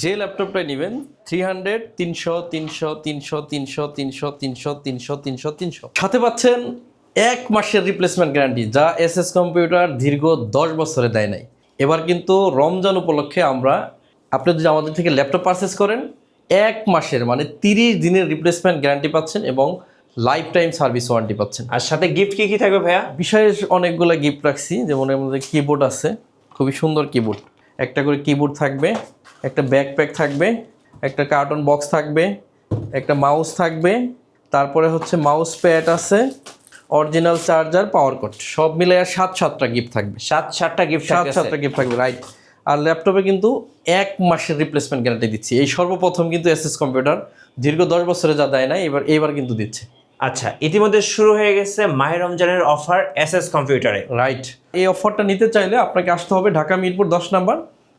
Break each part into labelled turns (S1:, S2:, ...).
S1: যে ল্যাপটপটাই নেবেন three hundred তিনশো তিনশো তিনশো তিনশো তিনশো তিনশো তিনশো তিনশো তিনশো। সাথে পাচ্ছেন এক মাসের রিপ্লেসমেন্ট গ্যারান্টি যা এস এস কম্পিউটার দীর্ঘ দশ বছরে দেয় নাই। এবার কিন্তু রমজান উপলক্ষে আমরা আপনি যদি আমাদের থেকে ল্যাপটপ পারচেস করেন এক মাসের মানে তিরিশ দিনের রিপ্লেসমেন্ট গ্যারান্টি পাচ্ছেন এবং লাইফ টাইম সার্ভিস ওয়ারেন্টি পাচ্ছেন।
S2: আর সাথে গিফট কী কী থাকবে ভাইয়া?
S1: বিশেষ অনেকগুলো গিফট রাখছি যেমন মধ্যে কিবোর্ড আছে খুবই সুন্দর কিবোর্ড একটা করে কিবোর্ড থাকবে। একটা ব্যাকপ্যাক থাকবে একটা কার্টন বক্স থাকবে একটা মাউস থাকবে তারপরে হচ্ছে মাউস প্যাড আছে অরিজিনাল চার্জার পাওয়ার কট সব মিলে সাত সাতটা গিফট থাকবে।
S2: সাত সাতটা গিফট
S1: সাত সাতটা গিফট থাকবে রাইট আর ল্যাপটপে কিন্তু এক মাসের রিপ্লেসমেন্ট গ্যারান্টি দিচ্ছি। এই সর্বপ্রথম কিন্তু এসএস কম্পিউটার দীর্ঘ দশ বছরে যা দেয় না এবার এবার কিন্তু দিচ্ছে।
S2: আচ্ছা ইতিমধ্যে শুরু হয়ে গেছে মাহে রমজানের অফার এস এস কম্পিউটারে
S1: রাইট এই অফারটা নিতে চাইলে আপনাকে আসতে হবে ঢাকা মিরপুর দশ নম্বর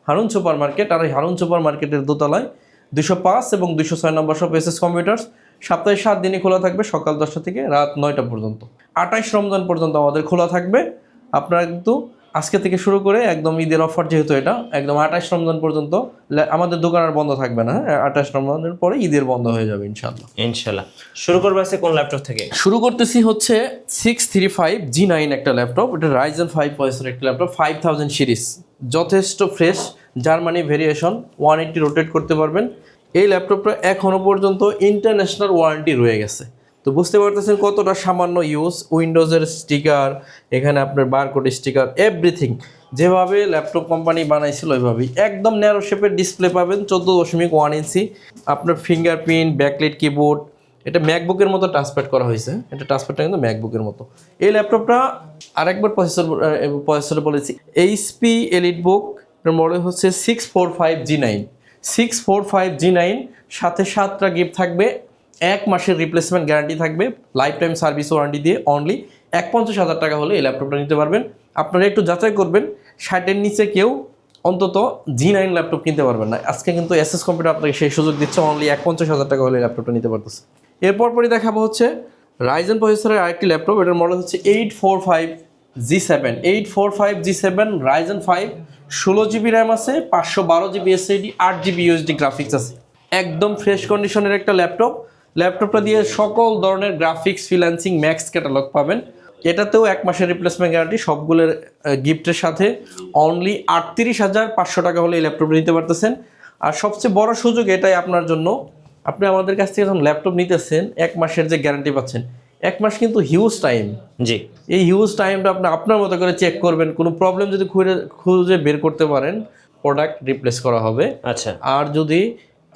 S1: হারুন সুপার মার্কেট আর এই হারুন সুপার মার্কেটের দোতলায় দুশো পাঁচ এবং দুশো ছয় নম্বর সব এস এস কম্পিউটার্স সপ্তাহে সাত দিনই খোলা থাকবে সকাল দশটা থেকে রাত নয়টা পর্যন্ত। আঠাইশ রমজান পর্যন্ত আমাদের খোলা থাকবে। আপনারা কিন্তু আজকে থেকে শুরু করে একদম ঈদের অফার যেহেতু এটা একদম আঠাইশ রমজান পর্যন্ত আমাদের দোকান আর বন্ধ থাকবে না হ্যাঁ? আঠাইশ রমজানের পরে ঈদের বন্ধ হয়ে যাবে ইনশাল্লাহ
S2: ইনশাল্লাহ শুরু করব আছে কোন ল্যাপটপ থেকে?
S1: শুরু করতেছি হচ্ছে six three five G nine একটা ল্যাপটপ এটা রাইজেন ফাইভ পয়সের একটা ল্যাপটপ ফাইভ থাউজেন্ড সিরিজ যথেষ্ট fresh Germany variation one eighty rotate করতে পারবেন। এই ল্যাপটপটা এখনও পর্যন্ত ইন্টারন্যাশনাল ওয়ারেন্টি রয়ে গেছে। তো বুঝতে পারতেছেন কতটা সামান্য ইউজ উইন্ডোজের স্টিকার এখানে আপনার বারকোড স্টিকার এভরিথিং যেভাবে ল্যাপটপ কোম্পানি বানাইছিল ওইভাবেই। একদম ন্যারো শেপের ডিসপ্লে পাবেন, চোদ্দ দশমিক ওয়ান ইঞ্চি আপনার ফিঙ্গারপ্রিন্ট ব্যাকলাইট কিবোর্ড এটা ম্যাকবুকের মতো ট্রান্সফার করা হয়েছে। এটা ট্রান্সফারটা কিন্তু ম্যাকবুকের মতো। এই ল্যাপটপটা আরেকবার প্রসেসর প্রসেসর বলেছি। এইচপি এলিট বুক মডেল হচ্ছে six four five G nine six four five G nine সাথে সাতটা গিফট থাকবে। এক মাসের রিপ্লেসমেন্ট গ্যারান্টি থাকবে। লাইফ টাইম সার্ভিস ওয়ারেন্টি দিয়ে অনলি এক পঞ্চাশ হাজার টাকা হলে এই ল্যাপটপটা নিতে পারবেন। আপনারা একটু যাচাই করবেন। ষাটের নিচে কেউ অন্তত জি নাইন ল্যাপটপ কিনতে পারবেন না। আজকে কিন্তু এসএস কম্পিউটার আপনাকে সেই সুযোগ দিচ্ছে। অনলি এক পঞ্চাশ হাজার টাকা হলে ল্যাপটপটা নিতে পারতেছে। এরপর পরই দেখাবো হচ্ছে রাইজেন প্রসেসরের আরেকটি ল্যাপটপ এটার মডেল হচ্ছে eight four five G seven eight four five G seven Ryzen five ষোলো জিবি র্যাম আছে, পাঁচশো বারো জিবি এসএডি আট জিবি ইউএসডি গ্রাফিক্স আছে। একদম ফ্রেশ কন্ডিশনের একটা ল্যাপটপ ল্যাপটপটা দিয়ে সকল ধরনের গ্রাফিক্স ফ্রিল্যান্সিং ম্যাক্স ক্যাটালগ পাবেন। এটাতেও এক মাসের রিপ্লেসমেন্ট গ্যারান্টি সবগুলোর গিফটের সাথে অনলি আটত্রিশ হাজার পাঁচশো টাকা হলে এই ল্যাপটপটা নিতে পারতেছেন। আর সবচেয়ে বড় সুযোগ এটাই আপনার জন্য আপনি আমাদের কাছ থেকে যখন ল্যাপটপ নিতেছেন এক মাসের যে গ্যারান্টি পাচ্ছেন এক মাস কিন্তু হিউজ টাইম
S2: জি।
S1: এই হিউজ টাইমটা আপনি আপনার মতো করে চেক করবেন কোনো প্রবলেম যদি খুঁজে খুঁজে বের করতে পারেন প্রোডাক্ট রিপ্লেস করা হবে।
S2: আচ্ছা।
S1: আর যদি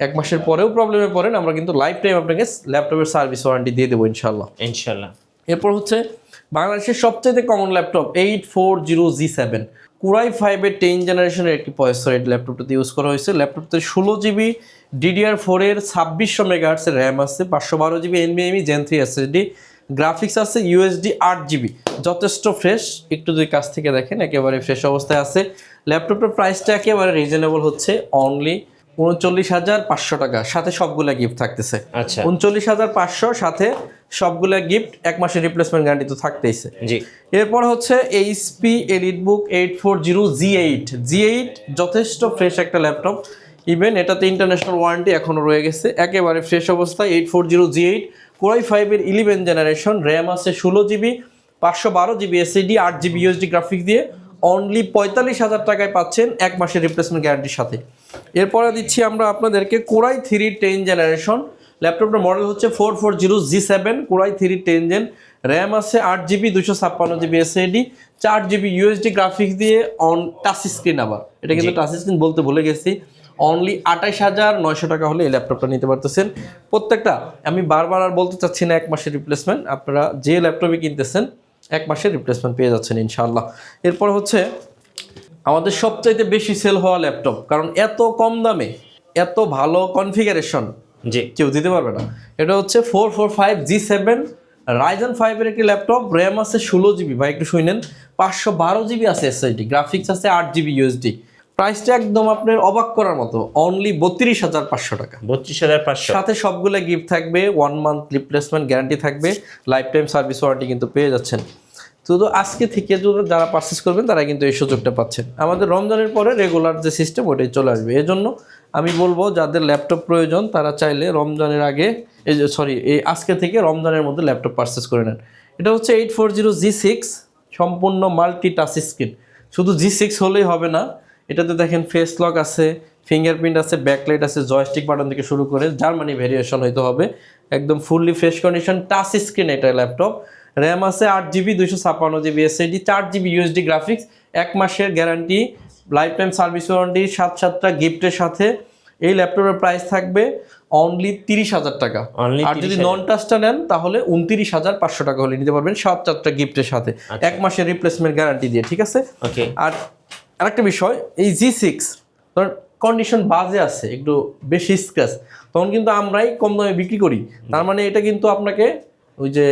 S1: এক মাসের পরেও প্রবলেমে পড়েন আমরা কিন্তু লাইফ টাইম আপনাকে ল্যাপটপের সার্ভিস ওয়ারেন্টি দিয়ে দেবো ইনশাল্লাহ
S2: ইনশাল্লাহ
S1: এরপর হচ্ছে বাংলাদেশের সবচেয়ে common laptop eight four zero G seven core i ফাইভের টেন জেনারেশনের একটি প্রসেসর এই ল্যাপটপটাতে ইউজ করা হয়েছে। ল্যাপটপতে ষোলো জিবি ডিডিআর ফোরের ছাব্বিশশো মেগাহার্সের র্যাম আছে, পাঁচশো বারো জিবি এনবিএমই জেন থ্রি এসএসডি গ্রাফিক্স আছে ইউএসডি আট জিবি যথেষ্ট ফ্রেশ একটু যদি কাছ থেকে দেখেন, একেবারে ফ্রেশ অবস্থায় আছে। ল্যাপটপটার প্রাইসটা একেবারে রিজনেবল হচ্ছে অনলি উনচল্লিশ হাজার পাঁচশো টাকা সাথে সবগুলা গিফট থাকতেছে।
S2: আচ্ছা।
S1: উনচল্লিশ হাজার পাঁচশো সাথে সবগুলা গিফট এক মাসের রিপ্লেসমেন্ট গ্যারান্টি তো থাকতেইছে।
S2: জি।
S1: এরপর হচ্ছে HP Elite book eight four zero G eight G eight যথেষ্ট ফ্রেশ একটা ল্যাপটপ ইভেন এটাতে ইন্টারন্যাশনাল ওয়ারেন্টি এখনও রয়ে গেছে। একেবারে ফ্রেশ অবস্থায় eight four zero G eight core i ফাইভের ইলেভেন জেনারেশন র্যাম আছে ষোলো জিবি পাঁচশো বারো জিবি এসএডি আট জিবি ইউএসডি গ্রাফিক্স দিয়ে। অনলি পঁয়তাল্লিশ হাজার টাকায় পাচ্ছেন এক মাসের রিপ্লেসমেন্ট গ্যারান্টির সাথে। এরপরে দিচ্ছি আমরা আপনাদেরকে core i three ten generation. ল্যাপটপটার model হচ্ছে four four zero G seven core i three ten gen. RAM আছে আট জিবি দুশো ছাপ্পান্ন জিবি এসএডি চার জিবি ইউএসডি গ্রাফিক্স দিয়ে অন টাচ স্ক্রিন আবার। এটা কিন্তু টাচ স্ক্রিন বলতে ভুলে গেছি। অনলি আঠাইশ হাজার নয়শো টাকা হলে এই ল্যাপটপটা নিতে পারতেছেন। প্রত্যেকটা আমি বারবার আর বলতে চাচ্ছি না এক মাসের রিপ্লেসমেন্ট আপনারা যে ল্যাপটপে কিনতেছেন এক মাসের রিপ্লেসমেন্ট পেয়ে যাচ্ছেন ইনশাআল্লাহ। এরপর হচ্ছে আমাদের সবচাইতে বেশি সেল হওয়া ল্যাপটপ কারণ এত কম দামে এত ভালো কনফিগারেশন
S2: জি।
S1: কেউ দিতে পারবে না। এটা হচ্ছে four four five G seven Ryzen ফাইভের একটি ল্যাপটপ র্যাম আছে ষোলো জিবি ভাই একটু শুনেন পাঁচশো বারো জিবি আছে এসএসডি গ্রাফিক্স আছে আট জিবি ইউএসডি প্রাইসটা একদম আপনার অবাক করার মতো অনলি বত্রিশ হাজার পাঁচশো টাকা।
S2: বত্রিশ হাজার পাঁচশো।
S1: সাথে সবগুলো গিফট থাকবে ওয়ান মান্থ রিপ্লেসমেন্ট গ্যারান্টি থাকবে লাইফ টাইম সার্ভিস ওয়ারেন্টি কিন্তু পেয়ে যাচ্ছেন। শুধু আজকে থেকে যারা পারচেস করবেন, তারা কিন্তু এই সুযোগটা পাচ্ছেন। আমাদের রমজানের পরে রেগুলার যে সিস্টেম ওটাই চলে আসবে। এই জন্য আমি বলব, যাদের ল্যাপটপ প্রয়োজন, তারা চাইলে রমজানের আগে, এই যে সরি এই আজকে থেকে রমজানের মধ্যে ল্যাপটপ পারচেস করে নেন। এটা হচ্ছে eight four zero G six সম্পূর্ণ মাল্টি টাচ স্ক্রিন শুধু জি সিক্স হলেই হবে না, এটাতে দেখেন ফেস লক আছে ফিঙ্গারপ্রিন্ট আছে ব্যাকলাইট আছে জয়স্টিক বাটন থেকে শুরু করে জার্মানি ভেরিয়েশন হইতে হবে। একদম fully fresh condition touch screen এটা ল্যাপটপ র্যাম আছে আট জিবি দুইশো ছাপ্পান্ন জিবি এসএডি চার জিবি ইউএসডি গ্রাফিক্স এক মাসের guarantee life time service warranty সাত সাতটা গিফটের সাথে। এই ল্যাপটপের প্রাইস থাকবে অনলি তিরিশ হাজার টাকা। আর যদি নন টাচটা নেন তাহলে উনত্রিশ হাজার পাঁচশো টাকা হলে নিতে পারবেন সাত চারটা গিফটের সাথে। এক মাসের রিপ্লেসমেন্ট গ্যারান্টি দিয়ে ঠিক আছে?
S2: ওকে
S1: আর আরেকটা বিষয় এই জি সিক্স কন্ডিশন বাজে আছে একটু বেশি স্ক্র্যাচ তখন কিন্তু আমরাই কম দামে বিক্রি করি। তার মানে এটা কিন্তু আপনাকে ওই যে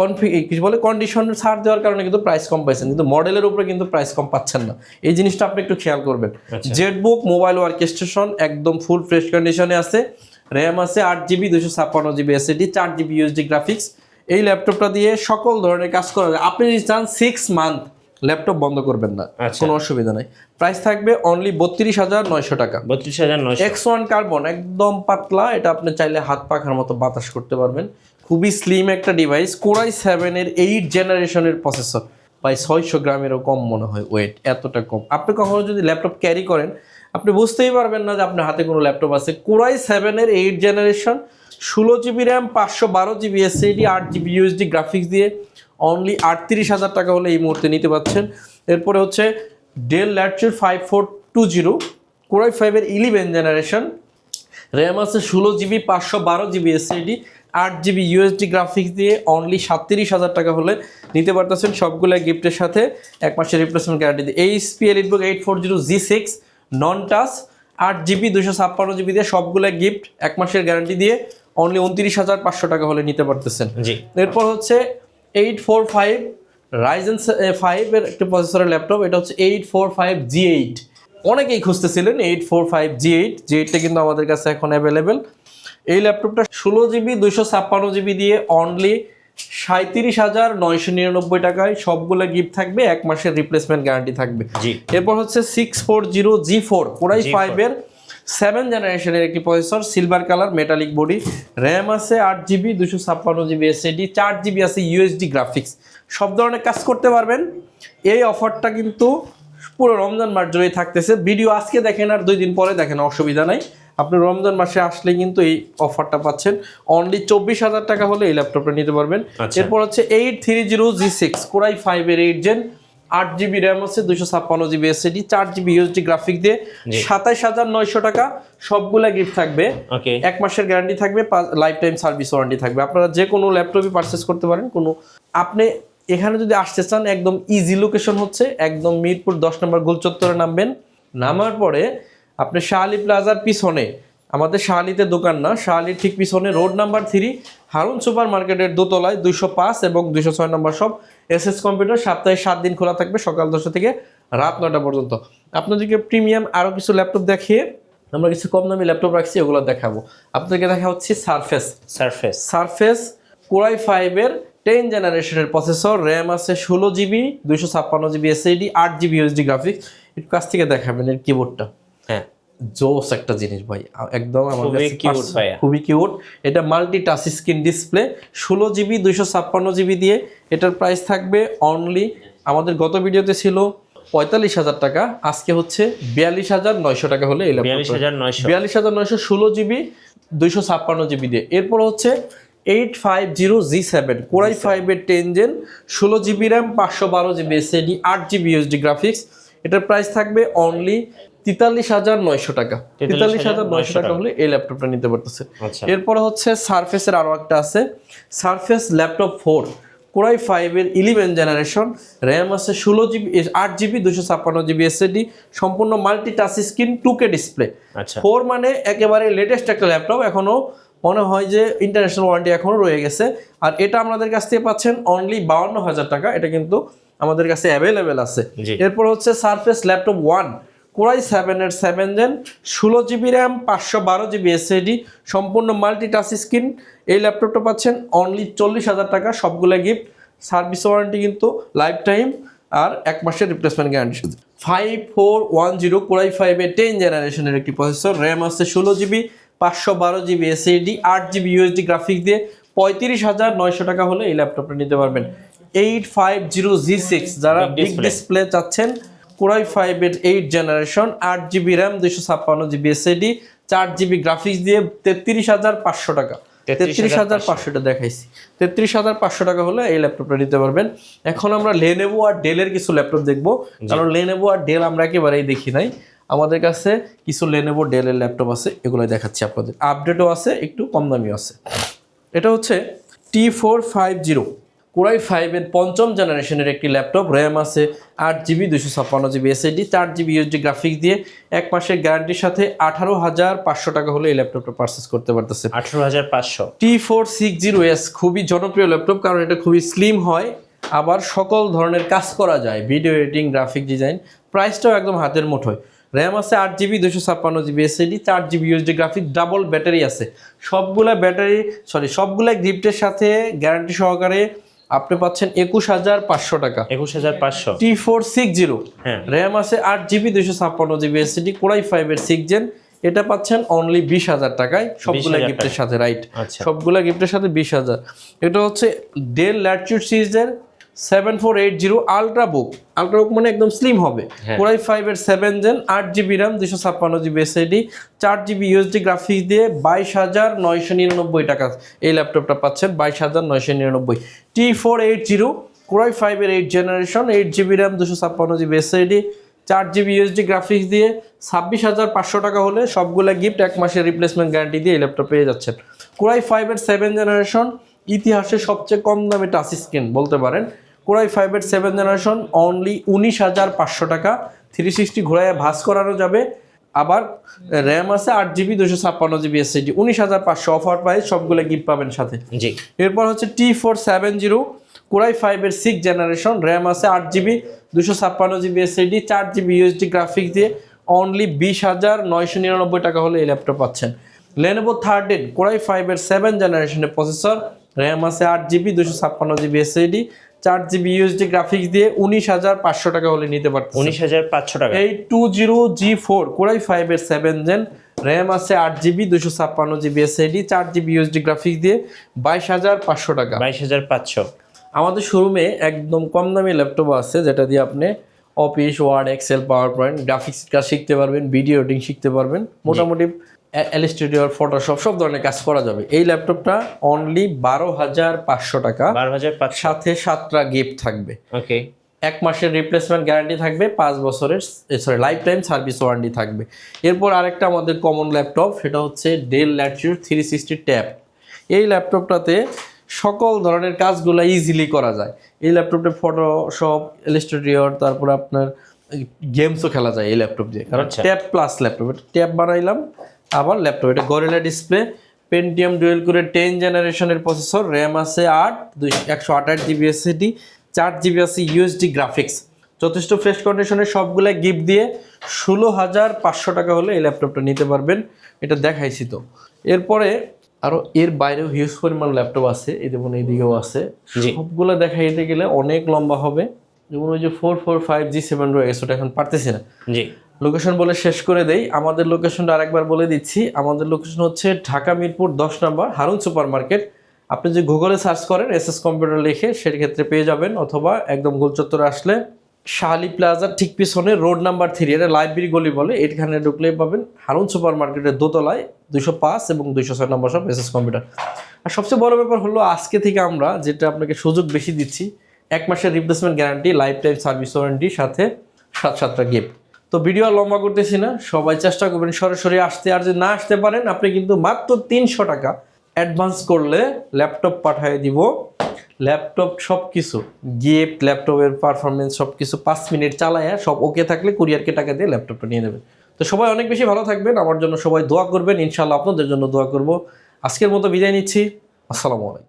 S1: কনফি কিছু বলে কন্ডিশন ছাড় দেওয়ার কারণে কিন্তু প্রাইস কম পাইছেন কিন্তু মডেলের উপরে কিন্তু প্রাইস কম পাচ্ছেন না। এই জিনিসটা আপনি একটু খেয়াল করবেন। জেটবুক মোবাইল ওয়ার্ক স্টেশন একদম ফুল ফ্রেশ কন্ডিশনে আছে। র্যাম আছে আট জিবি দুশো ছাপ্পান্ন জিবি এসএডি চার জিবি ইউএসডি গ্রাফিক্স এই ল্যাপটপটা দিয়ে সকল ধরনের কাজ করা যায়। আপনি যদি চান সিক্স মান্থ ল্যাপটপ বন্ধ করবেন না
S2: আচ্ছা।
S1: কোনো অসুবিধা নাই। প্রাইস থাকবে অনলি বত্রিশ হাজার নয়শো টাকা।
S2: বত্রিশ হাজার নয়শো।
S1: এক্স ওয়ান কার্বন একদম পাতলা এটা আপনি চাইলে হাত পাখার মতো বাতাস করতে পারবেন। খুবই স্লিম একটা ডিভাইস কোরাই সেভেনের এইট জেনারেশনের প্রসেসর প্রায় ছয়শো গ্রামেরও কম মনে হয় ওয়েট এতটা কম। আপনি কখনো যদি ল্যাপটপ ক্যারি করেন, আপনি বুঝতেই পারবেন না যে আপনার হাতে কোনো ল্যাপটপ আছে। কোরাই সেভেনের এইট জেনারেশন ষোলো জিবি র্যাম পাঁচশো বারো জিবি এসএডি আট জিবি ইউএসডি গ্রাফিক্স দিয়ে অনলি আটত্রিশ হাজার টাকা হলে এই মুহূর্তে নিতে পাচ্ছেন। এরপরে হচ্ছে Dell Latitude five four two zero core i ফাইভের ইলেভেন জেনারেশন র্যাম আছে ষোলো জিবি পাঁচশো বারো জিবি এসএডি আট জিবি ইউএসডি গ্রাফিক্স দিয়ে অনলি সাতত্রিশ হাজার টাকা হলে নিতে পারতেছেন সবগুলো গিফটের সাথে এক মাসের রিপ্লেসমেন্ট গ্যারান্টি দিয়ে। HP EliteBook eight four zero G six non touch আট জিবি দুশো ছাপ্পান্ন জিবি দিয়ে সবগুলো গিফট এক মাসের গ্যারান্টি দিয়ে অনলি উনত্রিশ হাজার পাঁচশো টাকা হলে নিতে পারতেছেন।
S2: জি।
S1: এরপর হচ্ছে এইট ফোর ফাইভ রাইজেন ফাইভের একটা প্রসেসরের ল্যাপটপ এটা হচ্ছে eight four five G eight অনেকেই খুঁজতেছিলেন eight four five G eight G এইটটা কিন্তু আমাদের কাছে এখন অ্যাভেলেবেল এই ল্যাপটপটা ষোলো জিবি দুইশো ছাপ্পান্ন জিবি দিয়ে অনলি সাঁত্রিশ হাজার নয়শো নিরানব্বই টাকায় সবগুলো গিফট থাকবে এক মাসের রিপ্লেসমেন্ট গ্যারান্টি থাকবে। এরপর হচ্ছে six four zero G four
S2: G4
S1: ফাইভের সেভেন জেনারেশনের একটি processor silver colour metallic body RAM আছে আট জিবি দুশো ছাপ্পান্ন জিবি এসএডি চার জিবি আছে ইউএসডি গ্রাফিক্স সব ধরনের কাজ করতে পারবেন। এই অফারটা কিন্তু পুরো রমজান মাস জুড়েই থাকতেছে। ভিডিও আজকে দেখেন আর দুই দিন পরে দেখেন অসুবিধা নাই। আপনি রমজান মাসে আসলে কিন্তু এই অফারটা পাচ্ছেন। অনলি চব্বিশ হাজার টাকা হলে এই ল্যাপটপটা নিতে পারবেন।
S2: আচ্ছা।
S1: এরপর হচ্ছে eight three zero G six core i ফাইভের এইট জেন আট জিবি র্যাম আছে দুশো ছাপ্পান্ন জিবি এস এসএডি চার জিবি ইউএসডি গ্রাফিক দিয়ে। সাতাইশ হাজার নয়শো টাকা সবগুলা গিফট থাকবে। এক মাসের গ্যারান্টি থাকবে লাইফ টাইম সার্ভিস ওয়ারেন্টি থাকবে। আপনারা যে কোনো ল্যাপটপই পারচেস করতে পারেন কোনো আপনি এখানে যদি আসতে চান একদম ইজি লোকেশন হচ্ছে একদম মিরপুর দশ নম্বর গোলচত্বরে নামবেন। নামার পরে আপনি শাহালি প্লাজার পিছনে আমাদের শাহালিতে দোকান না শাহালির ঠিক পিছনে road number three Harun super মার্কেটের দোতলায় দুইশো পাঁচ এবং দুইশো ছয় নম্বর সব এস এস কম্পিউটার সপ্তাহে সাত দিন খোলা থাকবে সকাল দশটা থেকে রাত নটা পর্যন্ত। আপনাদেরকে প্রিমিয়াম আরও কিছু ল্যাপটপ দেখিয়ে আমরা কিছু কম দামি ল্যাপটপ রাখছি ওগুলো দেখাবো। আপনাদেরকে দেখা হচ্ছে Surface
S2: Surface
S1: Surface core i ফাইভের টেন জেনারেশনের প্রসেসর র্যাম আছে ষোলো জিবি দুইশো ছাপ্পান্ন জিবি এসএডি আট জিবি ইউএসডি গ্রাফিক্স একটু কাছ থেকে দেখাবেন এর কিবোর্ডটা
S2: হ্যাঁ।
S1: জোস একটা জিনিস ভাই। একদম আমার
S2: খুবই
S1: কিউট এটা মাল্টি টাচ স্ক্রিন ডিসপ্লে ষোলো জিবি দুইশো ছাপ্পান্ন জিবি দিয়ে। এটার প্রাইস থাকবে অনলি আমাদের গত ভিডিওতে ছিল পঁয়তাল্লিশ হাজার টাকা আজকে হচ্ছে বিয়াল্লিশ হাজার নয়শো টাকা হলে এই
S2: বিয়াল্লিশ
S1: ল্যাপটপটা
S2: হাজার নয়শো।
S1: বিয়াল্লিশ হাজার নয়শো ষোলো জিবি দুইশো ছাপ্পান্ন জিবি দিয়ে। এরপর হচ্ছে eight five zero G seven core i ফাইভের টেন জেন ষোলো জিবি র্যাম পাঁচশো বারো জিবি এসএডি আট জিবি ইউএসডি গ্রাফিক্স এটার প্রাইস থাকবে অনলি তেতাল্লিশ হাজার নয়শো টাকা। তেতাল্লিশ হাজার নয়শো টাকা হলে এই ল্যাপটপটা নিতে পারতেছে।
S2: আচ্ছা।
S1: এরপরে হচ্ছে সারফেসের আরও একটা আছে। Surface laptop four core i ফাইভের ইলেভেন জেনারেশন র্যাম আছে ষোলো জিবি আট জিবি দুশো ছাপ্পান্ন জিবি এসএডি সম্পূর্ণ multi touch screen two K display four মানে একেবারে লেটেস্ট একটা ল্যাপটপ এখনও মনে হয় যে ইন্টারন্যাশনাল ওয়ারেন্টি এখনও রয়ে গেছে। আর এটা আমাদের কাছ থেকে পাচ্ছেন অনলি বাউন্ন হাজার টাকা এটা কিন্তু আমাদের কাছে অ্যাভেলেবেল আছে। এরপর হচ্ছে Surface laptop one core i সেভেনের সেভেন জেন ষোলো জিবি র্যাম পাঁচশো বারো জিবি এসএডি সম্পূর্ণ মাল্টি টাচ স্ক্রিন এই ল্যাপটপটা পাচ্ছেন অনলি চল্লিশ হাজার টাকা সবগুলো গিফট সার্ভিস ওয়ারেন্টি কিন্তু লাইফ টাইম আর এক মাসের রিপ্লেসমেন্ট গ্যারান্টি শুধু five four one zero core i ফাইভে টেন জেনারেশনের একটি প্রসেসর র্যাম আছে ষোলো জিবি পাঁচশো বারো জিবি এসএডি আট জিবি ইউএসডি গ্রাফিক দিয়ে পঁয়ত্রিশ হাজার নয়শো টাকা হলে এই ল্যাপটপটা নিতে পারবেন। Eight five zero G six যারা বিগ ডিসপ্লে চাচ্ছেন কোরাই ফাইভের এইট জেনারেশন আট জিবি র্যাম দুইশো ছাপ্পান্ন জিবি এসএডি চার জিবি গ্রাফিক্স দিয়ে তেত্রিশ হাজার পাঁচশো টাকা। তেত্রিশ হাজার পাঁচশোটা দেখাইছি। তেত্রিশ হাজার পাঁচশো টাকা হলে এই ল্যাপটপটা নিতে পারবেন। এখন আমরা লেনেভো আর ডেলের কিছু ল্যাপটপ দেখব। কারণ লেনেভো আর ডেল আমরা একেবারেই দেখি নাই। আমাদের কাছে কিছু লেনেভো ডেলের ল্যাপটপ আছে এগুলো দেখাচ্ছি আপনাদের। আপডেটও আছে একটু কম দামিও আছে। এটা হচ্ছে T four five zero core i ফাইভের পঞ্চম জেনারেশনের একটি ল্যাপটপ র্যাম আছে আট জিবি দুশো ছাপ্পান্ন জিবি এসএডি চার জিবি ইউএসডি গ্রাফিক্স দিয়ে এক মাসের গ্যারান্টির সাথে আঠারো হাজার পাঁচশো টাকা হলে এই ল্যাপটপটা পারচেস করতে পারতেছে।
S2: আঠারো হাজার পাঁচশো।
S1: T four six zero S খুবই জনপ্রিয় ল্যাপটপ কারণ এটা খুবই স্লিম হয় আবার সকল ধরনের কাজ করা যায় ভিডিও এডিটিং গ্রাফিক ডিজাইন প্রাইসটাও একদম হাতের মুঠোয়। র্যাম আছে আট জিবি দুশো ছাপ্পান্ন জিবি এসএডি চার GB UHD graphic double battery আছে। সবগুলা ব্যাটারি সরি সবগুলা গিফটের সাথে গ্যারান্টি সহকারে আপনি পাচ্ছেন একুশ হাজার পাঁচশো টাকা।
S2: একুশ হাজার পাঁচশো।
S1: টি ফোর সিক্স জিরো
S2: হ্যাঁ।
S1: র্যাম আছে আট জিবি দুইশো ছাপ্পান্ন জিবি এসএডি কোরাই ফাইভের সিক্স জেন এটা পাচ্ছেন অনলি বিশ হাজার টাকায়। সবগুলা গিফটের সাথে রাইট
S2: আচ্ছা।
S1: সবগুলা গিফটের সাথে বিশ হাজার। এটা হচ্ছে ডেল ল্যাটিউড সিরিজের seven four eight zero ultra book ultra book মানে একদম স্লিম হবে। কোরাই ফাইভের সেভেন জেন আট জিবি র্যাম দুশো ছাপ্পান্ন জিবি এসএডি চার জিবি ইউএসডি গ্রাফিক্স দিয়ে বাইশ হাজার নয়শো নিরানব্বই টাকা এই ল্যাপটপটা পাচ্ছেন বাইশ হাজার নয়শো নিরানব্বই। T four eight zero core i ফাইভের eight generation eight GB RAM দুশো ছাপ্পান্ন জিবি এসএডি চার জিবি ইউএসডি গ্রাফিক্স দিয়ে ছাব্বিশ হাজার পাঁচশো টাকা হলে সবগুলা গিফট এক মাসের রিপ্লেসমেন্ট গ্যারান্টি দিয়ে এই ল্যাপটপ পেয়ে যাচ্ছেন। কোরাই ফাইভের সেভেন জেনারেশন ইতিহাসে সবচেয়ে কম দামে টাচ স্ক্রিন বলতে পারেন। কোরাই ফাইভের সেভেন জেনারেশন অনলি উনিশ হাজার পাঁচশো টাকা। থ্রি সিক্সটি ঘোরায় ভাস করানো যাবে। আবার র্যাম আছে আট জিবি দুশো ছাপ্পান্ন জিবি এসএডি উনিশ হাজার পাঁচশো অফার প্রাইস সবগুলো গিফট পাবেন সাথে।
S2: জি।
S1: এরপর হচ্ছে T four seven zero core i ফাইভের সিক্স জেনারেশন র্যাম আছে আট জিবি দুশো ছাপ্পান্ন জিবি এসএডি চার জিবি ইউএসডি গ্রাফিক্স দিয়ে অনলি বিশ হাজার নয়শো নিরানব্বই টাকা হলে এই ল্যাপটপ পাচ্ছেন। লেনোভো থার্টিন কোরাই ফাইভের সেভেন জেনারেশনের প্রসেসর র্যাম আছে আট জিবি দুশো ছাপ্পান্ন জিবি এসএডি চার জিবি ইউএসডি গ্রাফিক্স দিয়ে উনিশ হাজার পাঁচশো টাকা হলে নিতে পারতেন
S2: উনিশ হাজার পাঁচশো টাকা।
S1: এই two zero G four core i ফাইভের সেভেন জেন র্যাম আছে আট জিবি দুশো ছাপ্পান্ন জিবি এসএডি চার জিবি ইউএসডি গ্রাফিক্স দিয়ে বাইশ হাজার পাঁচশো টাকা।
S2: বাইশ হাজার পাঁচশো।
S1: আমাদের শোরুমে একদম কম দামি ল্যাপটপ আছে যেটা দিয়ে আপনি Office Word Excel PowerPoint graphics কাজ শিখতে পারবেন ভিডিও এডিটিং শিখতে পারবেন। মোটামুটি এলিস্টুডিওর ফটোশপ সব ধরনের কাজ করা যাবে। এই ল্যাপটপটা অনলি বারো হাজার পাঁচশো টাকা।
S2: বারো হাজার
S1: সাথে সাতটা গিফট থাকবে।
S2: ওকে।
S1: এক মাসের রিপ্লেসমেন্ট গ্যারান্টি থাকবে পাঁচ বছরের sorry life time service warranty থাকবে। এরপর আরেকটা আমাদের কমন ল্যাপটপ সেটা হচ্ছে Dell Latitude three sixty tab এই ল্যাপটপটাতে সকল ধরনের কাজগুলো ইজিলি করা যায়। এই ল্যাপটপে ফটোশপ ইলাস্ট্রেটর তারপর আপনার গেমসও খেলা যায় এই ল্যাপটপ দিয়ে। কারণ
S2: আচ্ছা।
S1: ট্যাব প্লাস ল্যাপটপ ট্যাব বানাইলাম আবার ল্যাপটপ এটা গরিলা ডিসপ্লে পেন্টিয়াম ডুয়েল করে টেন জেনারেশনের প্রসেসর র্যাম আছে আট দুই একশো আঠাশ জিবি এসএডি চার জিবি আছে ইউএসডি গ্রাফিক্স যথেষ্ট ফ্রেশ কন্ডিশনের সবগুলো গিফট দিয়ে ষোলো হাজার পাঁচশো টাকা হলে এই ল্যাপটপটা নিতে পারবেন। এটা দেখাইছি তো। এরপরে আরও এর বাইরেও হিউজ পরিমাণ ল্যাপটপ আছে এই যেমন এইদিকেও আছে। সবগুলো দেখাইতে গেলে অনেক লম্বা হবে। যেমন ওই যে four four five G seven রয়েছে ওটা এখন পারতেছি না।
S2: জি।
S1: লোকেশন বলে শেষ করে দেই। আমাদের লোকেশনটা আরেকবার বলে দিচ্ছি। আমাদের লোকেশন হচ্ছে ঢাকা মিরপুর দশ নম্বর হারুন সুপার মার্কেট আপনি যে গুগলে সার্চ করেন এস এস কম্পিউটার লিখে সেক্ষেত্রে পেয়ে যাবেন, অথবা একদম গোলচত্বরে আসলে শাহালি প্লাজার ঠিক পিছনে রোড নাম্বার থ্রি এটা লাইব্রেরি গলি বলে, এখানে ঢুকলেই পাবেন হারুন সুপার মার্কেটের দোতলায় দুশো পাঁচ এবং দুশো ছয় নম্বর সব এস এস কম্পিউটার আর সবচেয়ে বড় ব্যাপার হলো আজকে থেকে আমরা যেটা আপনাকে সুযোগ বেশি দিচ্ছি, এক মাসের replacement guarantee lifetime service warranty সাথে সাত সাতটা গিফট তো ভিডিও আর লম্বা করতেছি না, সবাই চেষ্টা করবেন সরাসরি আসতে। আর যদি না আসতে পারেন, আপনি কিন্তু মাত্র তিনশো টাকা অ্যাডভান্স করলে ল্যাপটপ পাঠিয়ে দিব। ল্যাপটপ সব কিছু গিফট ল্যাপটপের পারফরমেন্স সব কিছু পাঁচ মিনিট চালায় সব ওকে থাকলে কুরিয়ারকে টাকা দিয়ে ল্যাপটপটা নিয়ে নেবেন। তো সবাই অনেক বেশি ভালো থাকবেন, আমার জন্য সবাই দোয়া করবেন ইনশাল্লাহ আপনাদের জন্য দোয়া করব। আজকের মতো বিদায় নিচ্ছি, আসসালামু আলাইকুম।